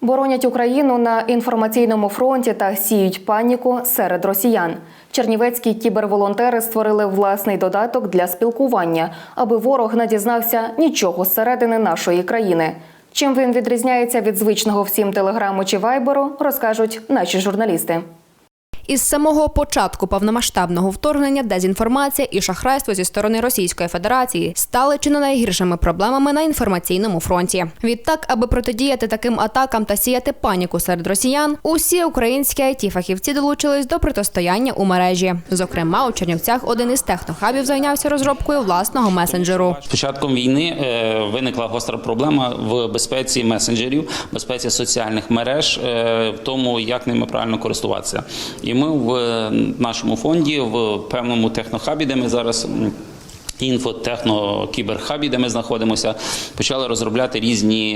Боронять Україну на інформаційному фронті та сіють паніку серед росіян. Чернівецькі кіберволонтери створили власний додаток для спілкування, аби ворог не дізнався нічого зсередини нашої країни. Чим він відрізняється від звичного всім телеграму чи вайберу, розкажуть наші журналісти. Із самого початку повномасштабного вторгнення дезінформація і шахрайство зі сторони Російської Федерації стали чи не найгіршими проблемами на інформаційному фронті. Відтак, аби протидіяти таким атакам та сіяти паніку серед росіян, усі українські it фахівці долучились до протистояння у мережі. Зокрема, у Чернівцях один із технохабів зайнявся розробкою власного месенджеру. З початком війни е, виникла гостра проблема в безпеці месенджерів, безпеці соціальних мереж, е, в тому, як ними правильно користуватися. І ми в е, нашому фонді, в певному технохабі, де ми зараз. Інфотехно-кіберхабі, де ми знаходимося, почали розробляти різні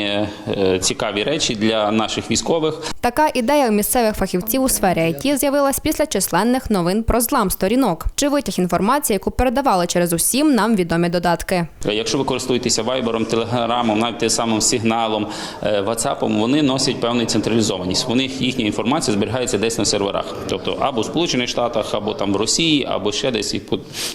е, цікаві речі для наших військових. Така ідея у місцевих фахівців у сфері IT з'явилась після численних новин про злам сторінок чи витяг інформації, яку передавали через усім нам відомі додатки. Якщо ви користуєтеся вайбером, телеграмом, навіть тим самим сигналом, е, ватсапом, вони носять певну централізованість. У них їхня інформація зберігається десь на серверах, тобто або в Сполучених Штатах, або там в Росії, або ще десь.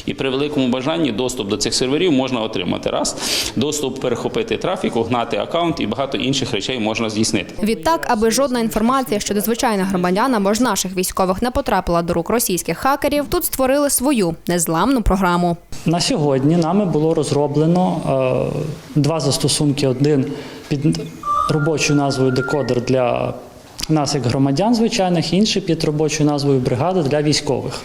І при великому бажанні доступ до цих серверів можна отримати раз, доступ перехопити трафік, угнати аккаунт і багато інших речей можна здійснити. Відтак, аби жодна інформація щодо звичайних громадян або ж наших військових не потрапила до рук російських хакерів, тут створили свою незламну програму. На сьогодні нами було розроблено е, два застосунки: один під робочою назвою декодер для нас, як громадян звичайних, інший під робочою назвою бригада для військових,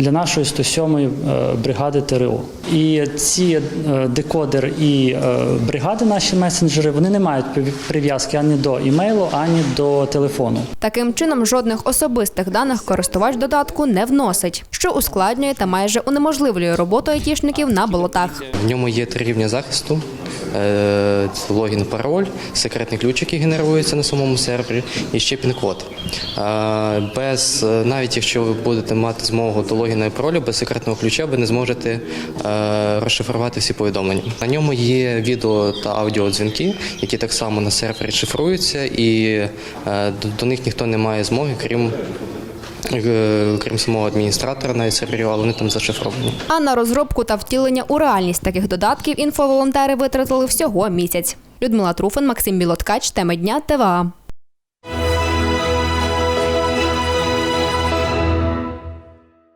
для нашої 107-ї е, бригади ТРО. І ці е, декодер і е, бригади, наші месенджери, вони не мають прив'язки ані до імейлу, ані до телефону. Таким чином, жодних особистих даних користувач додатку не вносить, що ускладнює та майже унеможливлює роботу айтішників на болотах. В ньому є три рівня захисту: логін, пароль, секретний ключ, який генерується на самому сервері, і ще пін-код. Е, Без е, навіть якщо ви будете мати змогу до логіна і паролю, без секретного ключа ви не зможете е, розшифрувати всі повідомлення. На ньому є відео та аудіодзвінки, які так само на сервері шифруються, і е, до них ніхто не має змоги, крім. Е, Крім самого адміністратора навіть серверів, але вони там зашифровані. А на розробку та втілення у реальність таких додатків інфоволонтери витратили всього місяць. Людмила Труфан, Максим Білоткач, теми дня ТВА.